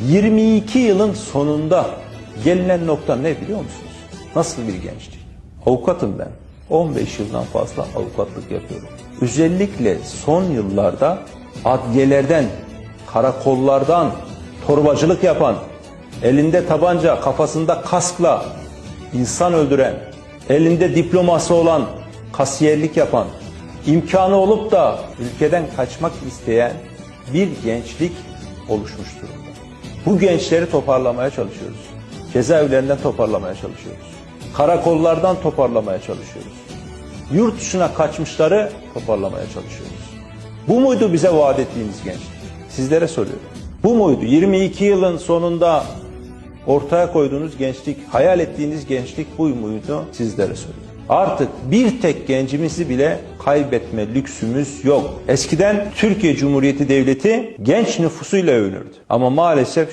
22 yılın sonunda gelinen nokta ne biliyor musunuz? Nasıl bir gençlik? Avukatım ben. 15 yıldan fazla avukatlık yapıyorum. Özellikle son yıllarda adliyelerden, karakollardan torbacılık yapan, elinde tabanca, kafasında kaskla insan öldüren, elinde diploması olan, kasiyerlik yapan, imkanı olup da ülkeden kaçmak isteyen bir gençlik oluşmuş durumda. Bu gençleri toparlamaya çalışıyoruz. Cezaevlerinden toparlamaya çalışıyoruz. Karakollardan toparlamaya çalışıyoruz. Yurt dışına kaçmışları toparlamaya çalışıyoruz. Bu muydu bize vaat ettiğimiz gençlik? Sizlere soruyorum. Bu muydu? 22 yılın sonunda ortaya koyduğunuz gençlik, hayal ettiğiniz gençlik bu muydu? Sizlere soruyorum. Artık bir tek gencimizi bile kaybetme lüksümüz yok. Eskiden Türkiye Cumhuriyeti Devleti genç nüfusuyla övünürdü. Ama maalesef